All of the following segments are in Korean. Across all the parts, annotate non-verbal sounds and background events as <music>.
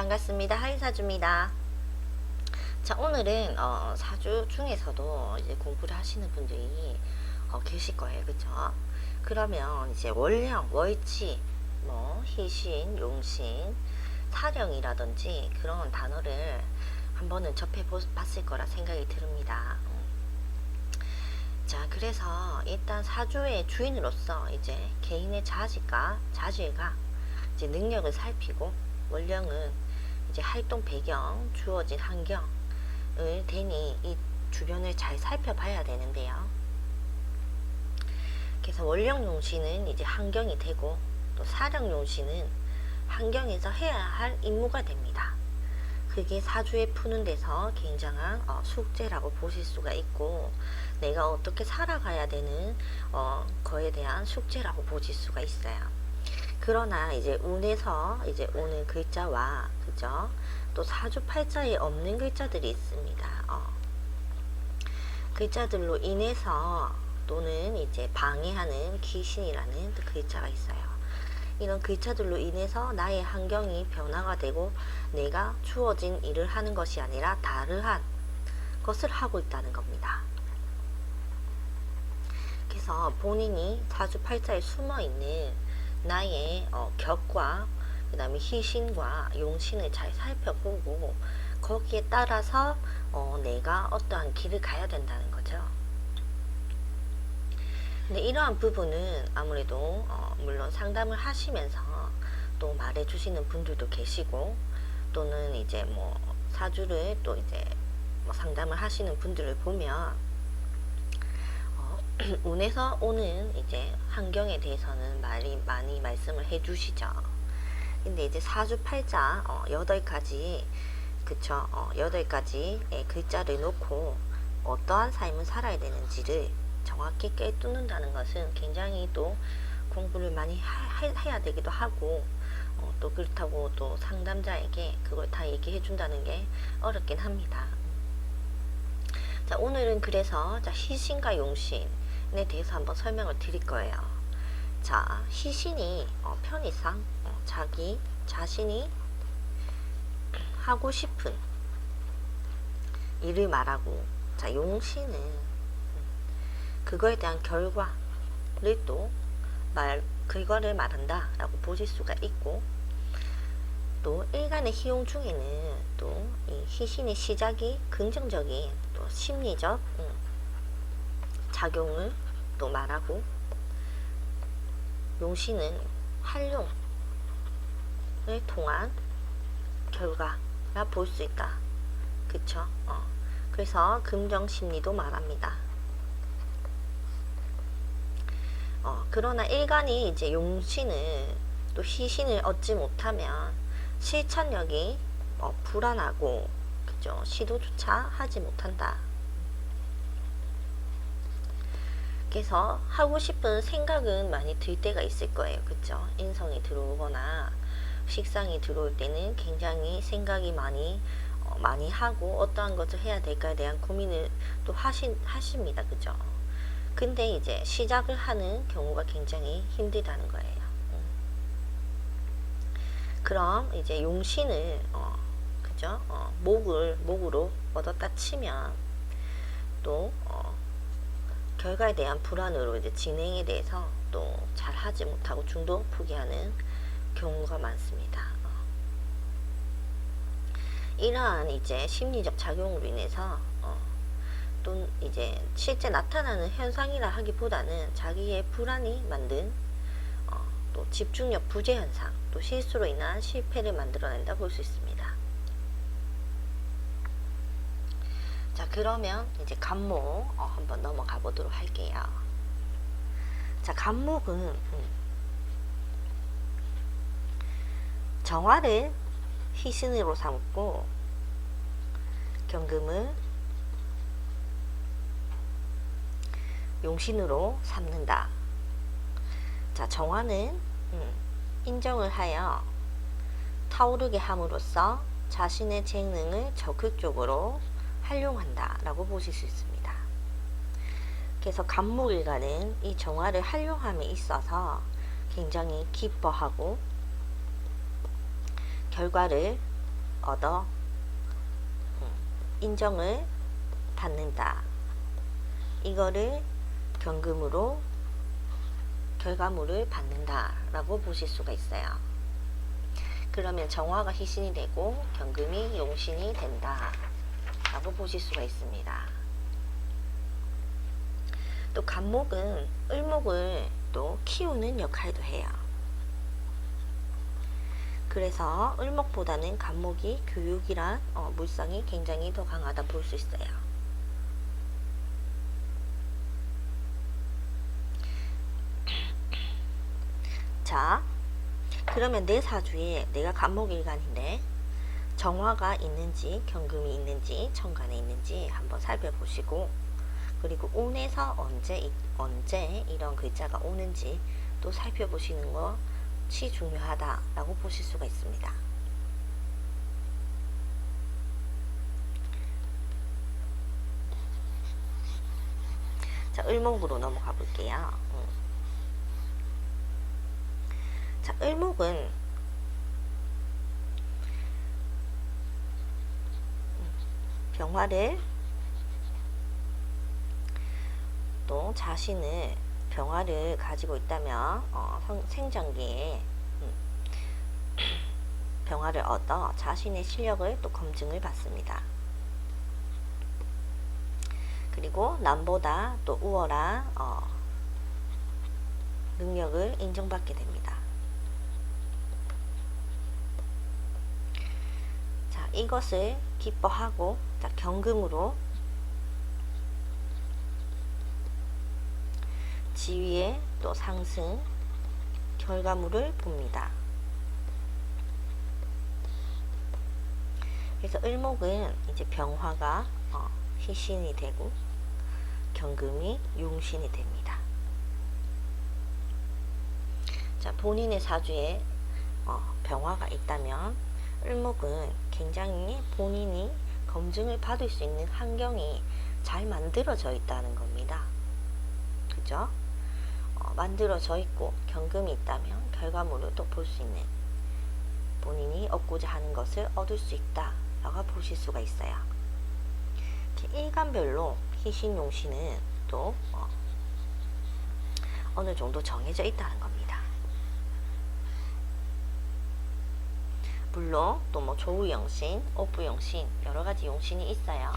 반갑습니다. 하이사주입니다. 자, 오늘은 어, 사주 중에서도 이제 공부를 하시는 분들이 어, 계실 거예요. 그쵸? 그러면 이제 월령, 월치, 뭐, 희신, 용신, 사령이라든지 그런 단어를 한 번은 접해 보- 봤을 거라 생각이 듭니다. 음. 자, 그래서 일단 사주의 주인으로서 이제 개인의 자질과 자질과 이제 능력을 살피고 원령은 이제 활동 배경, 주어진 환경을 대니 이 주변을 잘 살펴봐야 되는데요. 그래서 원령 용신은 이제 환경이 되고 또 사령 용신은 환경에서 해야 할 임무가 됩니다. 그게 사주에 푸는 데서 굉장한 어, 숙제라고 보실 수가 있고 내가 어떻게 살아가야 되는 어, 거에 대한 숙제라고 보실 수가 있어요. 그러나 이제 운에서 이제 오는 글자와 그죠? 또 사주팔자에 없는 글자들이 있습니다. 어. 글자들로 인해서 또는 이제 방해하는 귀신이라는 글자가 있어요. 이런 글자들로 인해서 나의 환경이 변화가 되고 내가 주어진 일을 하는 것이 아니라 다르한 것을 하고 있다는 겁니다. 그래서 본인이 사주팔자에 숨어 있는 나의 어, 격과 그 다음에 희신과 용신을 잘 살펴보고 거기에 따라서 어, 내가 어떠한 길을 가야 된다는 거죠. 근데 이러한 부분은 아무래도 어, 물론 상담을 하시면서 또 말해주시는 분들도 계시고 또는 이제 뭐 사주를 또 이제 뭐 상담을 하시는 분들을 보면 어, <clears throat> 운에서 오는 이제 환경에 대해서는 많이 많이 말씀을 해주시죠. 근데 이제 사주팔자 어, 여덟 가지 그쵸 어, 여덟 가지의 글자를 놓고 어떠한 삶을 살아야 되는지를 정확히 꿰뚫는다는 것은 굉장히 또 공부를 많이 하, 해- 해야 되기도 하고 어, 또 그렇다고 또 상담자에게 그걸 다 얘기해 준다는 게 어렵긴 합니다. 자 오늘은 그래서 자 희신과 용신 에 대해서 한번 설명을 드릴 거예요. 자 희신이 어, 편의상 어, 자기 자신이 하고 싶은 일을 말하고 자 용신은 그거에 대한 결과를 또 말 그거를 말한다 라고 보실 수가 있고 또 일간의 희용 중에는 또 이 희신의 시작이 긍정적인 또 심리적 음, 작용을 또 말하고 용신은 활용을 통한 결과라 볼 수 있다. 그쵸? 어. 그래서 긍정 심리도 말합니다. 어, 그러나 일간이 이제 용신을 또 희신을 얻지 못하면 실천력이 어, 불안하고 그죠? 시도조차 하지 못한다. 그래서 하고 싶은 생각은 많이 들 때가 있을 거예요. 그죠? 인성이 들어오거나 식상이 들어올 때는 굉장히 생각이 많이 어, 많이 하고 어떠한 것을 해야 될까에 대한 고민을 또 하신 하십니다. 그죠? 근데 이제 시작을 하는 경우가 굉장히 힘들다는 거예요. 음. 그럼 이제 용신을 어, 그죠? 어, 목을 목으로 얻었다 치면 또 어, 결과에 대한 불안으로 이제 진행에 대해서 또 잘 하지 못하고 중도 포기하는 경우가 많습니다. 어. 이러한 이제 심리적 작용으로 인해서 어, 또 이제 실제 나타나는 현상이라 하기보다는 자기의 불안이 만든 어, 또 집중력 부재 현상, 또 실수로 인한 실패를 만들어낸다 볼 수 있습니다. 자 그러면 이제 간목 어, 한번 넘어가 보도록 할게요. 자 간목은 음, 정화를 희신으로 삼고 경금을 용신으로 삼는다. 자, 정화는 음, 인정을 하여 타오르게 함으로써 자신의 재능을 적극적으로 활용한다 라고 보실 수 있습니다. 그래서 간목일가는 이 정화를 활용함에 있어서 굉장히 기뻐하고 결과를 얻어 음, 인정을 받는다. 이거를 경금으로 결과물을 받는다라고 보실 수가 있어요. 그러면 정화가 희신이 되고 경금이 용신이 된다 라고 보실 수가 있습니다. 또 간목은 을목을 또 키우는 역할도 해요. 그래서 을목보다는 간목이 교육이란 어, 물성이 굉장히 더 강하다 볼 수 있어요. <clears throat> 자, 그러면 내 사주에 내가 간목일간인데 정화가 있는지 경금이 있는지 천간에 있는지 한번 살펴보시고 그리고 운에서 언제 이- 언제 이런 글자가 오는지 또 살펴보시는 것이 중요하다라고 보실 수가 있습니다. 자, 을목으로 넘어가 볼게요. 음. 자, 을목은 병화를 또 자신을 병화를 가지고 있다면 어, 성- 생장기에 음, 병화를 얻어 자신의 실력을 또 검증을 받습니다. 그리고 남보다 또 우월한 어, 능력을 인정받게 됩니다. 자, 이것을 기뻐하고 자, 경금으로 지위의 또 상승 결과물을 봅니다. 그래서 을목은 이제 병화가 어, 희신이 되고 경금이 용신이 됩니다. 자, 본인의 사주에 어, 병화가 있다면 을목은 굉장히 본인이 검증을 받을 수 있는 환경이 잘 만들어져 있다는 겁니다. 그죠? 어, 만들어져 있고 경금이 있다면 결과물을 또 볼 수 있는 본인이 얻고자 하는 것을 얻을 수 있다 라고 보실 수가 있어요. 일간별로 희신 용신은 또 어, 어느 정도 정해져 있다는 겁니다. 물론 또 뭐 조우 용신, 오프 용신 여러 가지 용신이 있어요.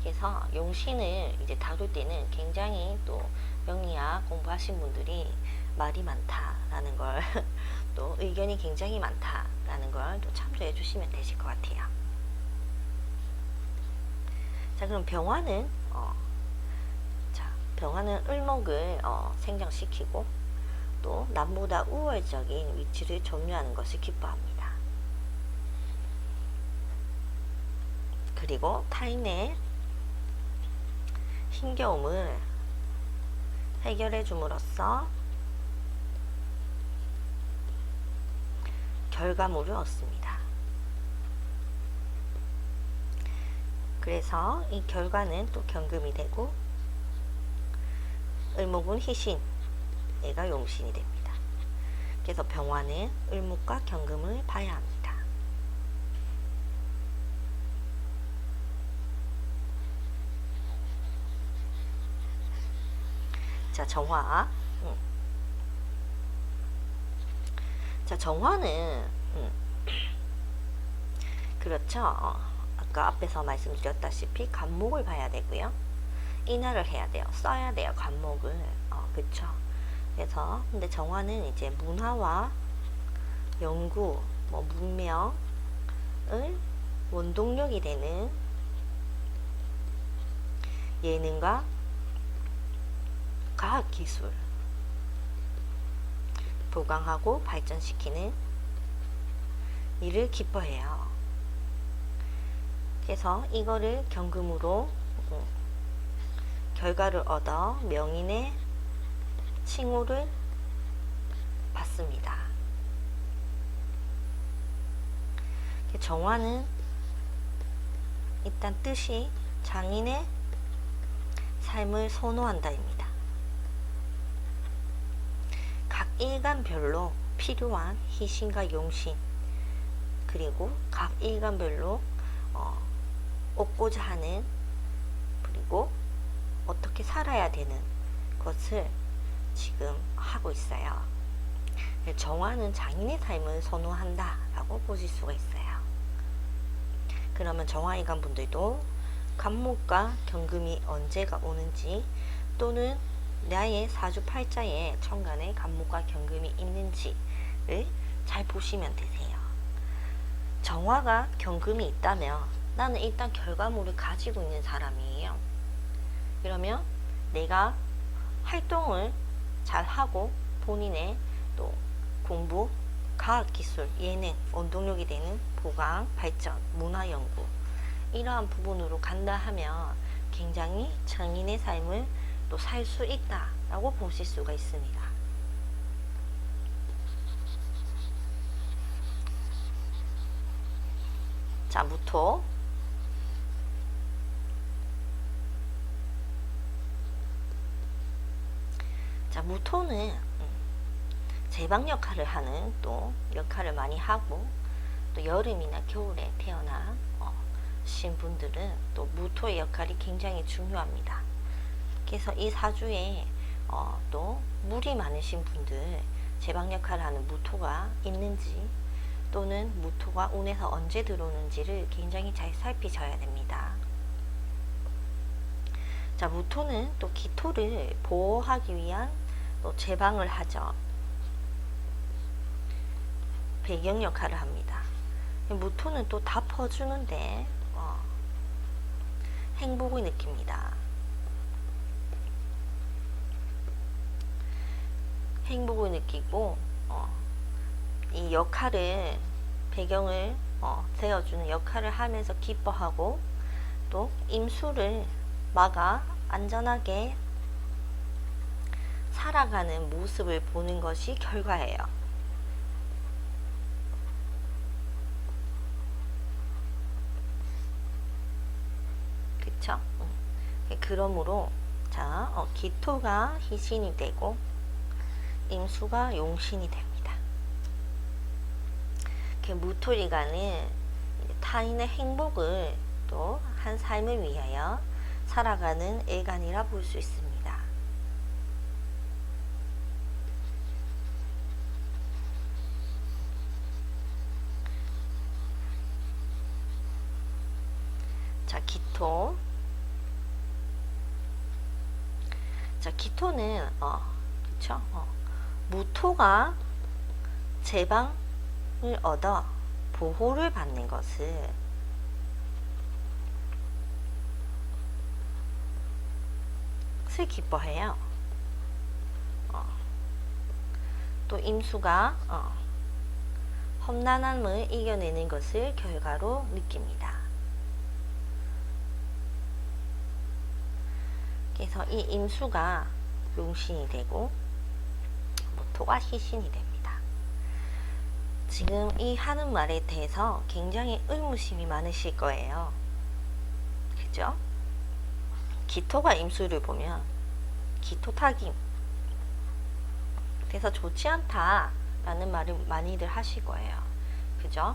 그래서 용신을 이제 다룰 때는 굉장히 또 명리학 공부하신 분들이 말이 많다라는 걸 <laughs> 또 의견이 굉장히 많다라는 걸 또 참조해 주시면 되실 것 같아요. 자 그럼 병화는 어, 자 병화는 을목을 어, 생장시키고 또 남보다 우월적인 위치를 점유하는 것을 기뻐합니다. 그리고 타인의 힘겨움을 해결해 줌으로써 결과물을 얻습니다. 그래서 이 결과는 또 경금이 되고 을목은 희신, 애가 용신이 됩니다. 그래서 병화는 을목과 경금을 봐야 합니다. 자, 정화. 음. 자, 정화는 음. 그렇죠. 어, 아까 앞에서 말씀드렸다시피 간목을 봐야 되고요. 인하를 해야 돼요. 써야 돼요. 간목을. 어, 그쵸. 그래서 근데 정화는 이제 문화와 연구, 뭐 문명을 원동력이 되는 예능과 과학 기술 보강하고 발전시키는 일을 기뻐해요. 그래서 이거를 경금으로 음, 결과를 얻어 명인의 칭호를 받습니다. 정화는 일단 뜻이 장인의 삶을 선호한다입니다. 각 일간별로 필요한 희신과 용신 그리고 각 일간별로 어, 얻고자 하는 그리고 어떻게 살아야 되는 것을 지금 하고 있어요. 정화는 장인의 삶을 선호한다 라고 보실 수가 있어요. 그러면 정화이간 분들도 간목과 경금이 언제가 오는지 또는 나의 사주 팔자에 천간에 간목과 경금이 있는지를 잘 보시면 되세요. 정화가 경금이 있다면 나는 일단 결과물을 가지고 있는 사람이에요. 그러면 내가 활동을 잘 하고 본인의 또 공부, 과학기술, 예능, 원동력이 되는 보강, 발전, 문화연구 이러한 부분으로 간다 하면 굉장히 장인의 삶을 또 살 수 있다라고 보실 수가 있습니다. 자, 무토. 자, 무토는 음, 제방 역할을 하는 또 역할을 많이 하고 또 여름이나 겨울에 태어난 어, 신분들은 또 무토의 역할이 굉장히 중요합니다. 그래서 이 사주에 어, 또 물이 많으신 분들 제방 역할을 하는 무토가 있는지 또는 무토가 운에서 언제 들어오는지를 굉장히 잘 살피셔야 됩니다. 자, 무토는 또 기토를 보호하기 위한 또 제방을 하죠. 배경 역할을 합니다. 무토는 또 다 퍼주는데 어, 행복을 느낍니다. 행복을 느끼고 어, 이 역할을 배경을 어, 세워주는 역할을 하면서 기뻐하고 또 임수를 막아 안전하게 살아가는 모습을 보는 것이 결과예요. 그쵸? 음. 그러므로 자 어, 기토가 희신이 되고 임수가 용신이 됩니다. 무토리가는 타인의 행복을 또 한 삶을 위하여 살아가는 애간이라 볼 수 있습니다. 자, 기토. 자, 기토는 어, 그쵸? 어, 무토가 제방을 얻어 보호를 받는 것을 슬 기뻐해요. 어. 또 임수가 어, 험난함을 이겨내는 것을 결과로 느낍니다. 그래서 이 임수가 용신이 되고 모토가 희신이 됩니다. 지금 이 하는 말에 대해서 굉장히 의무심이 많으실 거예요. 그죠? 기토가 임수를 보면 기토 타김 그래서 좋지 않다라는 말을 많이들 하실 거예요. 그죠?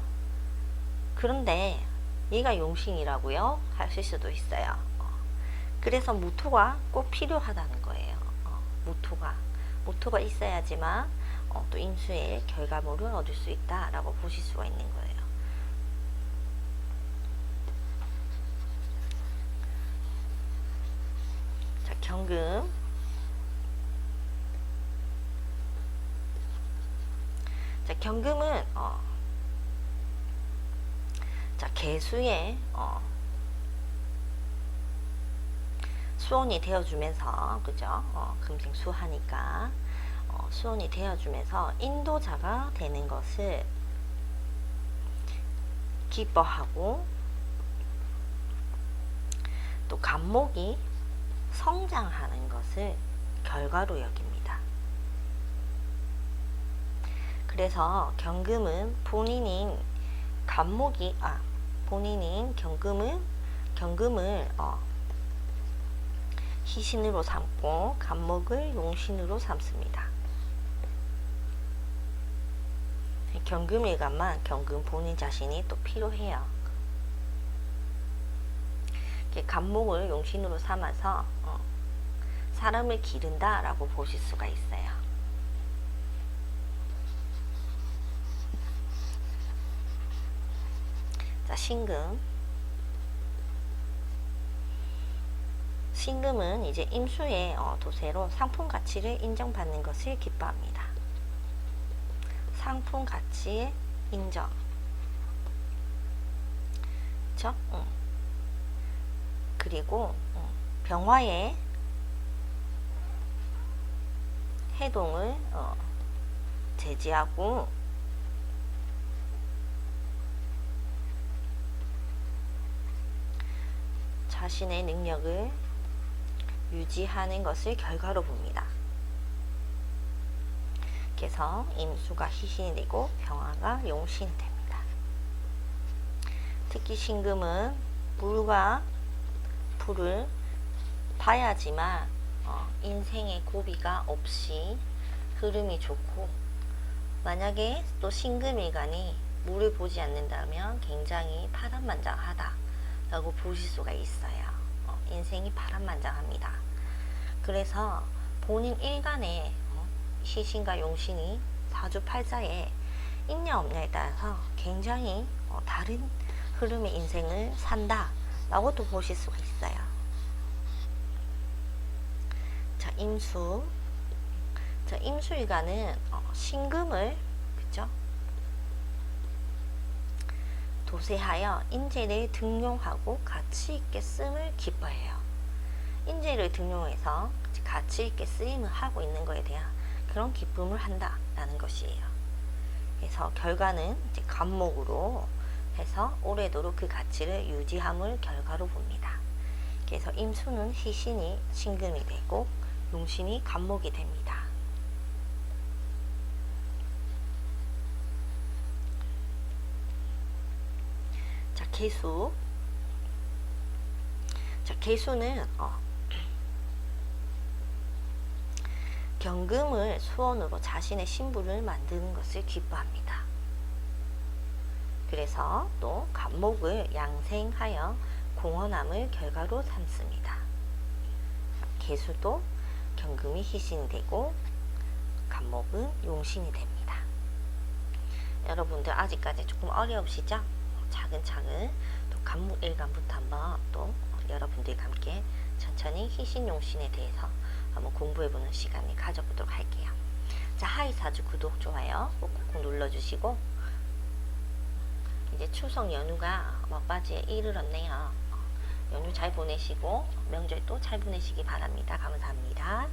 그런데 얘가 용신이라고요? 하실 수도 있어요. 어. 그래서 무토가 꼭 필요하다는 거예요. 어, 무토가 무토가 있어야지만 어, 또 임수의 결과물을 얻을 수 있다라고 보실 수가 있는 거예요. 자, 경금. 자, 경금은 어, 자, 개수의 어, 수온이 되어주면서 그죠? 어, 금생수하니까 어, 수온이 되어주면서 인도자가 되는 것을 기뻐하고 또 간목이 성장하는 것을 결과로 여깁니다. 그래서 경금은 본인인 간목이 아 본인인 경금은 경금을 어, 희신으로 삼고 간목을 용신으로 삼습니다. 경금일간만 경금 본인 자신이 또 필요해요. 간목을 용신으로 삼아서 어, 사람을 기른다 라고 보실 수가 있어요. 자, 신금. 신금은 이제 임수의 어, 도세로 상품 가치를 인정받는 것을 기뻐합니다. 상품 가치의 인정. 그쵸? 응. 그리고 응, 병화의 해동을 어, 제지하고 자신의 능력을 유지하는 것을 결과로 봅니다. 그래서 임수가 희신이 되고 병화가 용신이 됩니다. 특히 신금은 물과 불을 봐야지만 어, 인생의 고비가 없이 흐름이 좋고 만약에 또 신금일간이 물을 보지 않는다면 굉장히 파란만장하다라고 보실 수가 있어요. 어, 인생이 파란만장합니다. 그래서 본인 일간에 어, 시신과 용신이 사주팔자에 있냐 없냐에 따라서 굉장히 어, 다른 흐름의 인생을 산다 라고 또 보실 수가 있어요. 자, 임수. 자, 임수일간은 어, 신금을 그죠? 도세하여 인재를 등용하고 가치 있게 쓰임을 기뻐해요. 인재를 등용해서 가치 있게 쓰임을 하고 있는 것에 대한 그런 기쁨을 한다라는 것이에요. 그래서 결과는 이제 간목으로 해서 오래도록 그 가치를 유지함을 결과로 봅니다. 그래서 임수는 희신이 신금이 되고 용신이 간목이 됩니다. 개수. 자, 개수는 어, 경금을 수원으로 자신의 신부를 만드는 것을 기뻐합니다. 그래서 또 간목을 양생하여 공헌함을 결과로 삼습니다. 개수도 경금이 희신이 되고 간목은 용신이 됩니다. 여러분들 아직까지 조금 어려우시죠? 차근차근 또 간목 일간부터 한번 또 여러분들과 함께 천천히 희신 용신에 대해서 한번 공부해보는 시간을 가져보도록 할게요. 자 하이사주 구독 좋아요 꾹꾹 눌러주시고 이제 추석 연휴가 막바지에 이르렀네요. 연휴 잘 보내시고 명절 또 잘 보내시기 바랍니다. 감사합니다.